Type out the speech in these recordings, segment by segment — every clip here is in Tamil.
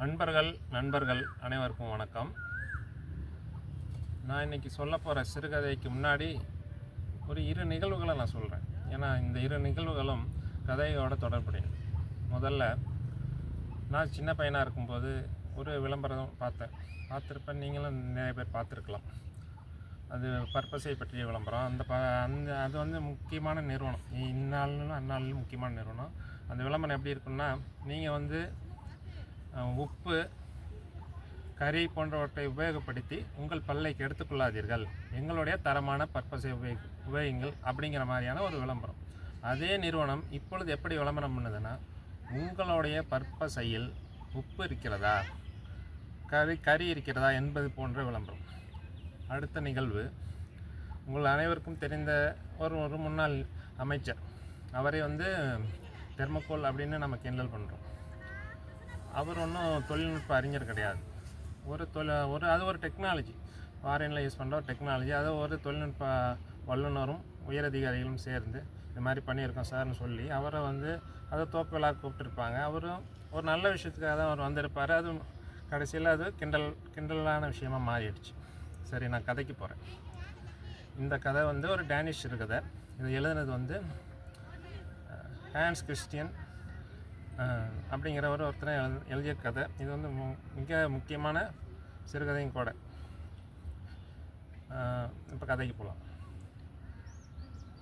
நண்பர்கள் நண்பர்கள் அனைவருக்கும் வணக்கம். நான் இன்றைக்கி சொல்ல போகிற சிறுகதைக்கு முன்னாடி ஒரு இரு நிகழ்வுகளை நான் சொல்கிறேன் ஏன்னா இந்த இரு நிகழ்வுகளும் கதையோட தொடர்புடையது. முதல்ல நான் சின்ன பையனாக இருக்கும்போது ஒரு விளம்பரம் பார்த்தேன். பார்த்துருப்பேன் நீங்களும் நிறைய பேர் பார்த்துருக்கலாம். அது பர்பஸை பற்றிய விளம்பரம். அந்த ப அந்த அது வந்து முக்கியமான நிறுவனம். இந்நாள்னு அந்நாள்னு முக்கியமான நிறுவனம். அந்த விளம்பரம் எப்படி இருக்குன்னா நீங்கள் வந்து உப்பு கறி போன்றவற்றை உபயோகப்படுத்தி உங்கள் பல்லைக்கு எடுத்துக்கொள்ளாதீர்கள். எங்களுடைய தரமான பர்பஸை உபயோகி உபயோகிங்கள் அப்படிங்கிற மாதிரியான ஒரு விளம்பரம். அதே நிறுவனம் இப்பொழுது எப்படி விளம்பரம் பண்ணுதுன்னா உங்களுடைய பற்பசையில் உப்பு இருக்கிறதா கறி கறி இருக்கிறதா என்பது போன்ற விளம்பரம். அடுத்த நிகழ்வு. உங்கள் அனைவருக்கும் தெரிந்த ஒரு ஒரு முன்னாள் அமைச்சர். அவரை வந்து தெர்மக்கோல் அப்படின்னு நம்ம கிண்டல் பண்ணுறோம் அவர் ஒன்றும் தொழில்நுட்ப அறிஞர் கிடையாது. ஒரு தொழில் ஒரு அது ஒரு டெக்னாலஜி ஃபாரினில் யூஸ் பண்ணுற ஒரு டெக்னாலஜி அது ஒரு தொழில்நுட்ப வல்லுநரும் உயரதிகாரிகளும் சேர்ந்து இது மாதிரி பண்ணியிருக்கோம் சார்னு சொல்லி அவரை வந்து அதை தோப்பு விழா கூப்பிட்டுருப்பாங்க. அவரும் ஒரு நல்ல விஷயத்துக்காக தான் அவர் வந்திருப்பார். அது கடைசியில் அது கிண்டல் கிண்டலான விஷயமாக மாறிடுச்சு. சரி நான் கதைக்கு போகிறேன் இந்த கதை வந்து ஒரு டேனிஷ் கதை இது எழுதுனது வந்து ஹேன்ஸ் கிறிஸ்டியன் அப்படிங்கிறவர் ஒருத்தர் எழு எழுதிய கதை. இது வந்து மு- மிக முக்கியமான சிறுகதையும் கூட. இப்போ கதைக்கு போகலாம்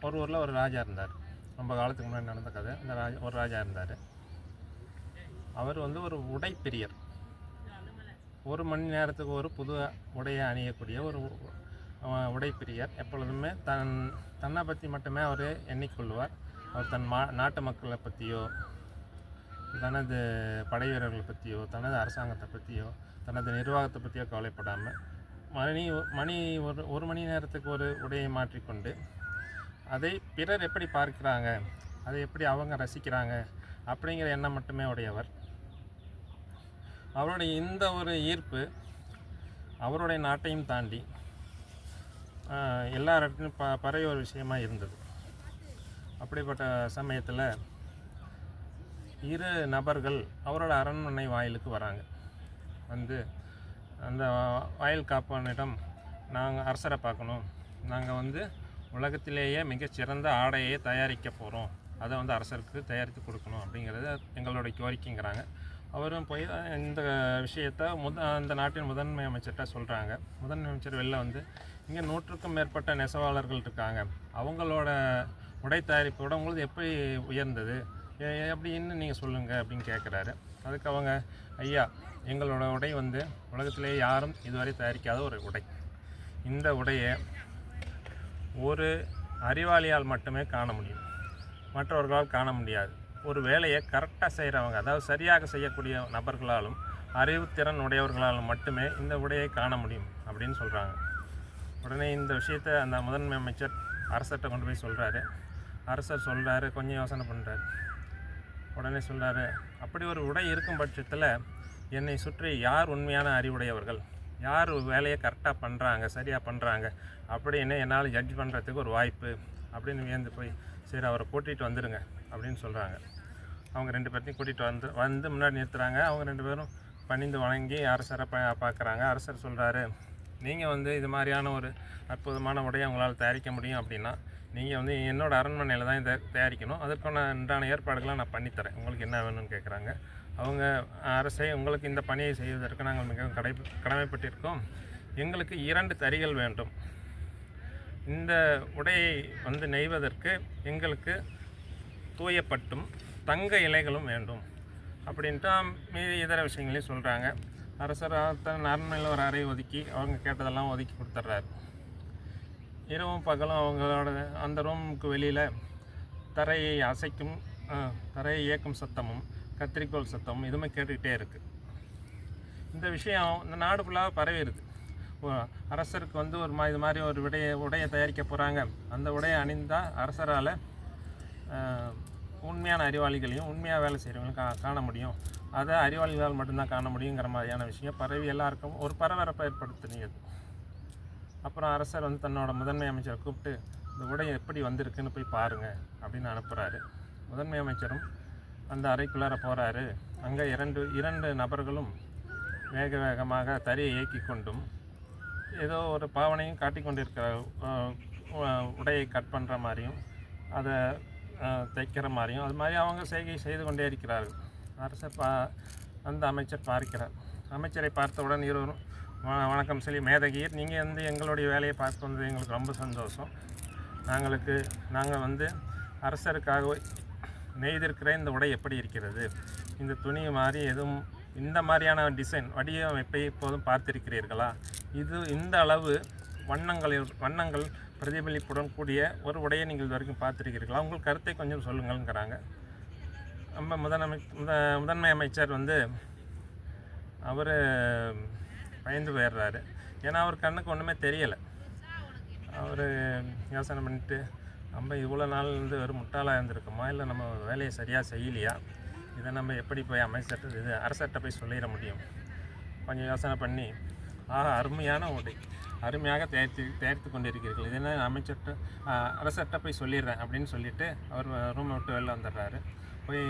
ஒரு ஊரில் ஒரு ராஜா இருந்தார். ரொம்ப காலத்துக்கு முன்னாடி நடந்த கதை. இந்த ராஜா ஒரு ராஜா இருந்தார். அவர் வந்து ஒரு உடைப்பிரியர். ஒரு மணி நேரத்துக்கு ஒரு புது உடையை அணியக்கூடிய ஒரு உடைப்பிரியர். எப்பொழுதுமே தன் தன்னை பற்றி மட்டுமே அவர் எண்ணிக்கொள்வார். அவர் தன் மா நாட்டு மக்களை பற்றியோ தனது படை வீரர்களை பற்றியோ தனது அரசாங்கத்தை பற்றியோ தனது நிர்வாகத்தை பற்றியோ கவலைப்படாமல் மணி மணி ஒரு ஒரு மணி நேரத்துக்கு ஒரு உடையை மாற்றிக்கொண்டு அதை பிறர் எப்படி பார்க்கிறாங்க அதை எப்படி அவங்க ரசிக்கிறாங்க அப்படிங்கிற எண்ணம் மட்டுமே உடையவர். அவருடைய இந்த ஒரு ஈர்ப்பு அவருடைய நாட்டையும் தாண்டி ஆஹ், எல்லா இடத்துலையும் ப பறைய ஒரு விஷயமா இருந்தது. அப்படிப்பட்ட சமயத்தில் இரு நபர்கள் அவரோட அரண்மனை வாயிலுக்கு வராங்க. வந்து அந்த வாயில் காப்பானிடம் நாங்கள் அரசரை பார்க்கணும். நாங்கள் வந்து உலகத்திலேயே மிகச்சிறந்த ஆடையை தயாரிக்க போகிறோம் அதை வந்து அரசருக்கு தயாரித்து கொடுக்கணும். அப்படிங்கிறது எங்களுடைய கோரிக்கைங்கிறாங்க. அவரும் போய் இந்த விஷயத்தை முத அந்த நாட்டின் முதன்மை அமைச்சர்கிட்ட சொல்கிறாங்க முதன்மை அமைச்சர் வெளில வந்து இங்கே நூற்றுக்கும் மேற்பட்ட நெசவாளர்கள் இருக்காங்க. அவங்களோட உடை தயாரிப்போட உங்களுக்கு எப்படி உயர்ந்தது? எப்படின்னு நீங்கள் சொல்லுங்கள் அப்படின்னு கேட்குறாரு அதுக்கு அவங்க ஐயா எங்களோட உடை வந்து உலகத்திலேயே யாரும் இதுவரை தயாரிக்காத ஒரு உடை. இந்த உடையை ஒரு அறிவாளியால் மட்டுமே காண முடியும். மற்றவர்களால் காண முடியாது. ஒரு வேலையை கரெக்டாக செய்கிறவங்க அதாவது சரியாக செய்யக்கூடிய நபர்களாலும் அறிவுத்திறன் உடையவர்களாலும் மட்டுமே இந்த உடையை காண முடியும் அப்படின்னு சொல்கிறாங்க உடனே இந்த விஷயத்தை அந்த முதன்மை அமைச்சர் அரசர்கிட்ட கொண்டு போய் சொல்கிறாரு அரசர் சொல்கிறாரு கொஞ்சம் யோசனை பண்ணுறாரு உடனே சொல்கிறாரு அப்படி ஒரு உடை இருக்கும் பட்சத்தில் என்னை சுற்றி யார் உண்மையான அறிவுடையவர்கள்? யார் வேலையை கரெக்டாக பண்ணுறாங்க சரியாக பண்ணுறாங்க அப்படின்னு என்னால் ஜட்ஜ் பண்ணுறதுக்கு ஒரு வாய்ப்பு அப்படின்னு வியந்து போய் சரி அவரை கூட்டிகிட்டு வந்துடுங்க அப்படின்னு சொல்கிறாங்க அவங்க ரெண்டு பேர்த்தையும் கூட்டிகிட்டு வந்து வந்து முன்னாடி நிறுத்துகிறாங்க அவங்க ரெண்டு பேரும் பணிந்து வணங்கி அரசரை பா பார்க்குறாங்க. அரசர் சொல்கிறாரு நீங்கள் வந்து இது மாதிரியான ஒரு அற்புதமான உடையை உங்களால் தயாரிக்க முடியும் அப்படின்னா நீங்கள் வந்து என்னோடய அரண்மனையில் தான் இதை தயாரிக்கணும். அதற்கான உண்டான ஏற்பாடுகளை நான் பண்ணித்தரேன் உங்களுக்கு என்ன வேணும்னு கேட்குறாங்க. அவங்க அரசே உங்களுக்கு இந்த பணியை செய்வதற்கு நாங்கள் மிகவும் கடை கடமைப்பட்டிருக்கோம். எங்களுக்கு இரண்டு தறிகள் வேண்டும். இந்த உடையை வந்து நெய்வதற்கு எங்களுக்கு தூயப்பட்டும் தங்க இலைகளும் வேண்டும். அப்படின்ட்டு மீதி இதர விஷயங்களையும் சொல்கிறாங்க அரசர் தன் அரண்மனையில் ஒரு அறை ஒதுக்கி அவங்க கேட்டதெல்லாம் ஒதுக்கி கொடுத்துட்றாரு. இரவும் பகலும் அவங்களோட அந்த ரூமுக்கு வெளியில் தரையை அசைக்கும் தரையை இயக்கும் சத்தமும் கத்திரிக்கோள் சத்தமும் இதுவுமே கேட்டுக்கிட்டே இருக்குது இந்த விஷயம் இந்த நாடு ஃபுல்லாக பரவிடுது அரசருக்கு வந்து ஒரு மா இது மாதிரி ஒரு விடைய உடையை தயாரிக்க போகிறாங்க அந்த உடையை அணிந்தால் அரசரால் உண்மையான அறிவாளிகளையும் உண்மையாக வேலை செய்கிறவங்களையும் கா காண முடியும். அதை அறிவாளிகளால் மட்டும்தான் காண முடியுங்கிற மாதிரியான விஷயம் பரவி எல்லாருக்கும் ஒரு பரபரப்பை ஏற்படுத்தினது அப்புறம் அரசர் வந்து தன்னோட முதன்மை அமைச்சரை கூப்பிட்டு இந்த உடை எப்படி வந்திருக்குன்னு போய் பாருங்கள் அப்படின்னு அனுப்புகிறாரு முதன்மை அமைச்சரும் அந்த அறைக்குள்ளார போகிறாரு அங்கே இரண்டு இரண்டு நபர்களும் வேக வேகமாக தறியை இயக்கி கொண்டும் ஏதோ ஒரு பாவனையும் காட்டிக்கொண்டிருக்கிற உடையை கட் பண்ணுற மாதிரியும் அதை தைக்கிற மாதிரியும் அது மாதிரி அவங்க செய்கை செய்து கொண்டே இருக்கிறார்கள். அரசர் பா அந்த அமைச்சர் பார்க்கிறார். அமைச்சரை பார்த்தவுடன் இருவரும் வணக்கம் சொல்லி மேதகியர் நீங்கள் வந்து எங்களுடைய வேலையை பார்த்து வந்தது எங்களுக்கு ரொம்ப சந்தோஷம். நாங்களுக்கு நாங்கள் வந்து அரசருக்காக நெய்திருக்கிற இந்த உடை எப்படி இருக்கிறது? இந்த துணி மாதிரி எதுவும் இந்த மாதிரியான டிசைன் வடிவமைப்பை இப்போதும் பார்த்திருக்கிறீர்களா? இது இந்த அளவு வண்ணங்களில் வண்ணங்கள் பிரதிபலிப்புடன் கூடிய ஒரு உடையை நீங்கள் இது வரைக்கும் பார்த்துருக்கிறீர்களா? உங்கள் கருத்தை கொஞ்சம் சொல்லுங்கள்ங்கிறாங்க. நம்ம முதலமை முத முதன்மை அமைச்சர் வந்து அவர் பயந்து போயிடுறாரு. ஏன்னா அவர் கண்ணுக்கு ஒன்றுமே தெரியலை. அவர் யோசனை பண்ணிட்டு நம்ம இவ்வளோ நாள் வந்து வெறும் முட்டாளாக இருந்திருக்கோமா? இல்லை நம்ம வேலையை சரியாக செய்யலையா? இதை நம்ம எப்படி போய் அமைச்சர்கிட்ட இது அரசர்கிட்ட போய் சொல்லிட முடியும். கொஞ்சம் யோசனை பண்ணி ஆஹா அருமையான உடை. அருமையாக தயாரித்து தயாரித்து கொண்டு இருக்கிறீர்கள் இது என்ன அமைச்சர்கிட்ட அரசர்கிட்ட போய் சொல்லிடுறேன் அப்படின்னு சொல்லிட்டு அவர் ரூம் விட்டு வெளில வந்துடுறாரு. போய்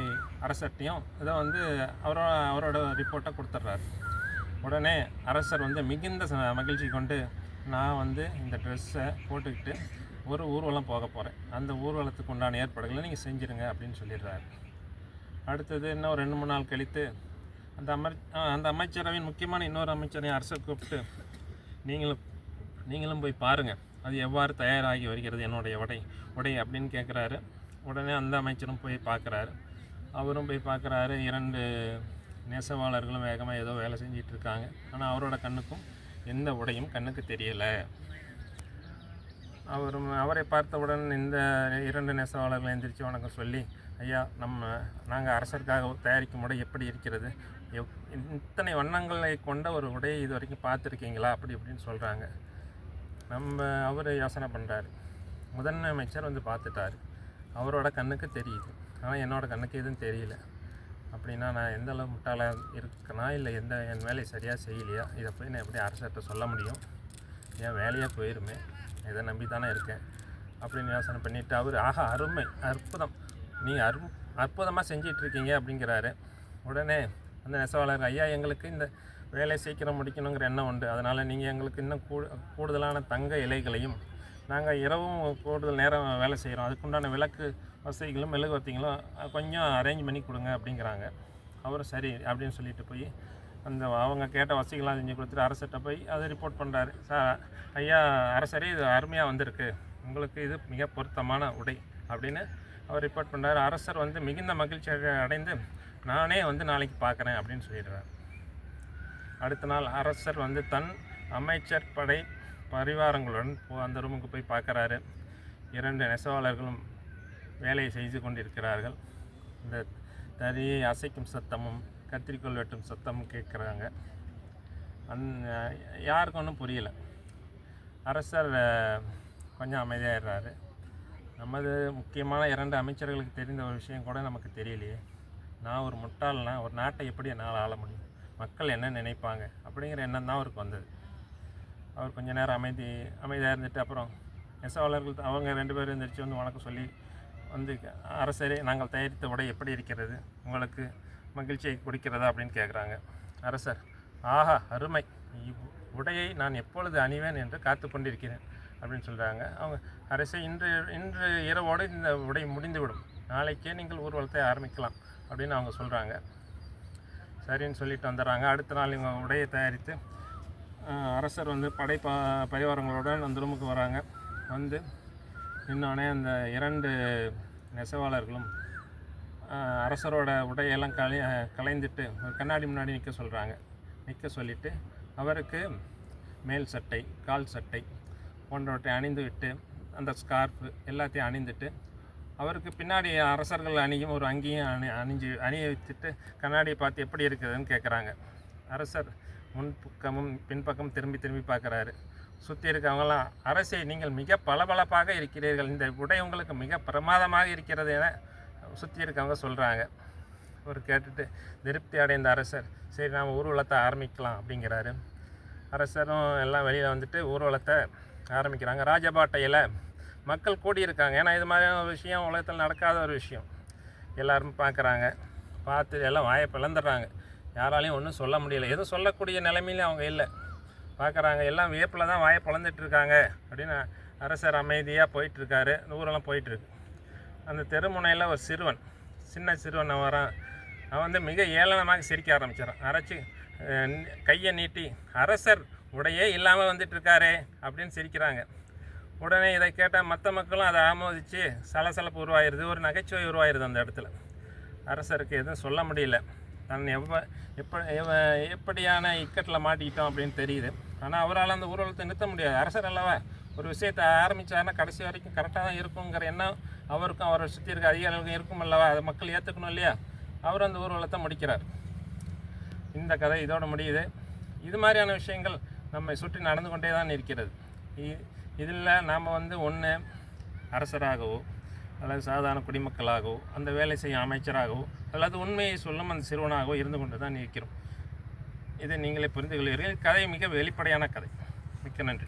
அரசர்கிட்டையும் இதை வந்து அவரோட அவரோட ரிப்போர்ட்டை கொடுத்துட்றாரு. உடனே அரசர் வந்து மிகுந்த ச- மகிழ்ச்சி கொண்டு நான் வந்து இந்த ட்ரெஸ்ஸை போட்டுக்கிட்டு ஒரு ஊர்வலம் போக போகிறேன் அந்த ஊர்வலத்துக்கு உண்டான ஏற்பாடுகளை நீங்கள் செஞ்சுருங்க அப்படின்னு சொல்லிடுறாரு. அடுத்தது இன்னும் ஒரு ரெண்டு மூணு நாள் கழித்து அந்த அமர் அந்த அமைச்சரவையின் முக்கியமான இன்னொரு அமைச்சரையும் அரசர் கூப்பிட்டு நீங்களும் நீங்களும் போய் பாருங்கள் அது எவ்வாறு தயாராகி வருகிறது என்னுடைய உடை உடை அப்படின்னு கேட்குறாரு உடனே அந்த அமைச்சரும் போய் பார்க்குறாரு அவரும் போய் பார்க்குறாரு இரண்டு நெசவாளர்களும் வேகமாக ஏதோ வேலை செஞ்சிட்டு இருக்காங்க ஆனால் அவரோட கண்ணுக்கும் எந்த உடையும் கண்ணுக்கு தெரியலை. அவர் அவரை பார்த்தவுடன் இந்த இரண்டு நெசவாளர்கள் எந்திரிச்சு வணக்கம் சொல்லி ஐயா நம்ம நாங்கள் அரசருக்காக தயாரிக்கும் உடை எப்படி இருக்கிறது? எவ் இத்தனை வண்ணங்களை கொண்ட ஒரு உடையை இது வரைக்கும் பார்த்துருக்கீங்களா? அப்படி இப்படின்னு சொல்கிறாங்க நம்ம அவர் யோசனை பண்ணுறாரு முதன்மை அமைச்சர் வந்து பார்த்துட்டாரு. அவரோட கண்ணுக்கு தெரியுது. ஆனால் என்னோடய கண்ணுக்கு எதுவும் தெரியல. அப்படின்னா நான் எந்த அளவு முட்டாளாக இருக்கனா இல்லை எந்த என் வேலையை சரியாக செய்யலையா இதை போய் நான் எப்படி அரசர்கிட்ட சொல்ல முடியும்? என் வேலையாக போயிருமே இதை நம்பி தானே இருக்கேன். அப்படின்னு யோசனை பண்ணிவிட்டு அவர் ஆஹா அருமை அற்புதம். நீங்கள் அரு அற்புதமாக செஞ்சிட்ருக்கீங்க அப்படிங்கிறாரு. உடனே அந்த நெசவாளர் ஐயா எங்களுக்கு இந்த வேலையை சீக்கிரம் முடிக்கணுங்கிற எண்ணம் உண்டு. அதனால் நீங்கள் எங்களுக்கு இன்னும் கூ கூடுதலான தங்க இலைகளையும் நாங்கள் இரவும் கூடுதல் நேரம் வேலை செய்கிறோம். அதுக்குண்டான விளக்கு வசதிகளும் மெழுகுவர்த்திகளும் கொஞ்சம் அரேஞ்ச் பண்ணி கொடுங்க அப்படிங்கிறாங்க. அவரும் சரி அப்படின்னு சொல்லிட்டு போய் அந்த அவங்க கேட்ட வசதிகள்லாம் செஞ்சு கொடுத்துட்டு அரசர்கிட்ட போய் அதை ரிப்போர்ட் பண்ணுறாரு சார் ஐயா அரசரே இது அருமையாக வந்திருக்கு. உங்களுக்கு இது மிக பொருத்தமான உடை அப்படின்னு அவர் ரிப்போர்ட் பண்ணுறாரு அரசர் வந்து மிகுந்த மகிழ்ச்சி அடைந்து நானே வந்து நாளைக்கு பார்க்குறேன் அப்படின்னு சொல்லிடுறார். அடுத்த நாள் அரசர் வந்து தன் அமைச்சர் படை பரிவாரங்களுடன் போ- அந்த ரூமுக்கு போய் பார்க்குறாரு. இரண்டு நெசவாளர்களும் வேலையை செய்து கொண்டிருக்கிறார்கள். இந்த தறியை அசைக்கும் சத்தமும் கத்திரிக்கோல் வெட்டும் சத்தமும் கேட்குறாங்க. அந் யாருக்கும் ஒன்றும் புரியல. அரசர் கொஞ்சம் அமைதியாகிடுறாரு நமது முக்கியமான இரண்டு அமைச்சர்களுக்கு தெரிந்த ஒரு விஷயம் கூட நமக்கு தெரியலையே. நான் ஒரு முட்டாள்னா ஒரு நாட்டை எப்படி என்னால் ஆள முடியும்? மக்கள் என்ன நினைப்பாங்க? அப்படிங்கிற எண்ணம் தான் அவருக்கு வந்தது. அவர் கொஞ்ச நேரம் அமைதி அமைதியாக இருந்துட்டு அப்புறம் நெசவாளர்கள் அவங்க ரெண்டு பேரும் எந்திரிச்சு வந்து வணக்கம் சொல்லி வந்து அரசரே நாங்கள் தயாரித்த உடை எப்படி இருக்கிறது? உங்களுக்கு மகிழ்ச்சியை கொடுக்கிறதா? அப்படின்னு கேட்குறாங்க அரசர் ஆஹா அருமை. உடையை நான் எப்பொழுது அணிவேன் என்று காத்து கொண்டிருக்கிறேன் அப்படின்னு சொல்கிறாங்க அவங்க அரசே இன்று இன்று இரவோடு இந்த உடை முடிந்துவிடும். நாளைக்கே நீங்கள் ஊர்வலத்தை ஆரம்பிக்கலாம் அப்படின்னு அவங்க சொல்கிறாங்க சரின்னு சொல்லிட்டு வந்துடுறாங்க. அடுத்த நாள் இவங்க உடையை தயாரித்து அரசர் வந்து படை ப பரிவாரங்களுடன் அந்த ரூமுக்கு வராங்க. வந்து இன்னொன்னே அந்த இரண்டு நெசவாளர்களும் அரசரோட உடையெல்லாம் கலை கலைந்துட்டு ஒரு கண்ணாடி முன்னாடி நிற்க சொல்கிறாங்க நிற்க சொல்லிவிட்டு அவருக்கு மேல் சட்டை கால் சட்டை போன்றவற்றை அணிந்து விட்டு அந்த ஸ்கார்ஃபு எல்லாத்தையும் அணிந்துட்டு அவருக்கு பின்னாடி அரசர்கள் அணியும் ஒரு அங்கேயும் அணி அணிஞ்சு அணிய வச்சுட்டு கண்ணாடியை பார்த்து எப்படி இருக்குதுன்னு கேட்குறாங்க அரசர் முன்பக்கமும் பின்பக்கம் திரும்பி திரும்பி பார்க்குறாரு. சுற்றி இருக்கவங்களாம் அரசே நீங்கள் மிக பளபளப்பாக இருக்கிறீர்கள். இந்த உடை உங்களுக்கு மிக பிரமாதமாக இருக்கிறது என சுற்றி இருக்கவங்க சொல்கிறாங்க அவர் கேட்டுட்டு திருப்தி அடைந்த அரசர். சரி நாம் ஊர்வலத்தை ஆரம்பிக்கலாம் அப்படிங்கிறாரு. அரசரும் எல்லாம் வெளியில் வந்துட்டு ஊர்வலத்தை ஆரம்பிக்கிறாங்க. ராஜபாட்டையில் மக்கள் கூடியிருக்காங்க. ஏன்னா இது மாதிரியான ஒரு விஷயம் உலகத்தில் நடக்காத ஒரு விஷயம். எல்லோரும் பார்க்குறாங்க. பார்த்து எல்லாம் வாயை பிளந்துடுறாங்க. யாராலையும் ஒன்றும் சொல்ல முடியல. எதுவும் சொல்லக்கூடிய நிலைமையிலும் அவங்க இல்லை. பார்க்குறாங்க எல்லாம் வியப்பில் தான் வாயை பிளந்துட்டுருக்காங்க அப்படின்னு அரசர் அமைதியாக போயிட்டுருக்காரு. ஊரெல்லாம் போயிட்டுருக்கு. அந்த தெருமுனையில் ஒரு சிறுவன் சின்ன சிறுவன் வரான் அவன் வந்து மிக ஏளனமாக சிரிக்க ஆரம்பிச்சிடான் அரைச்சி கையை நீட்டி அரசர் உடையே இல்லாமல் வந்துட்டுருக்காரே அப்படின்னு சிரிக்கிறாங்க. உடனே இதை கேட்டால் மற்ற மக்களும் அதை ஆமோதித்து சலசலப்பு உருவாயிருது. ஒரு நகைச்சுவை உருவாயிருது அந்த இடத்துல. அரசருக்கு எதுவும் சொல்ல முடியல. தன் எவ்வ எப்ப எவ- எப்படியான இக்கட்டில் மாட்டிக்கிட்டோம் அப்படின்னு தெரியுது. ஆனால் அவரால் அந்த ஊர்வலத்தை நிறுத்த முடியாது. அரசர் அல்லவா? ஒரு விஷயத்தை ஆரம்பித்தாருன்னா கடைசி வரைக்கும் கரெக்டாக தான் இருக்குங்கிற எண்ணம் அவருக்கும் அவரை சுற்றி இருக்க அதிகாரிகளுக்கும் இருக்கும் அல்லவா? அதை மக்கள் ஏற்றுக்கணும் இல்லையா? அவர் அந்த ஊர்வலத்தை முடிக்கிறார். இந்த கதை இதோடு முடியுது. இது மாதிரியான விஷயங்கள் நம்மை சுற்றி நடந்து கொண்டே தான் இருக்கிறது. இதில் நாம் வந்து ஒன்று அரசராகவோ அல்லது சாதாரண குடிமக்களாகவோ அந்த வேலை செய்யும் அமைச்சராகவோ அல்லது உண்மையை சொல்லும் அந்த சிறுவனாகவோ இருந்து கொண்டு தான் இருக்கிறோம். இதை நீங்களே புரிந்து கொள்வீர்கள். கதை மிக வெளிப்படையான கதை. மிக்க நன்றி.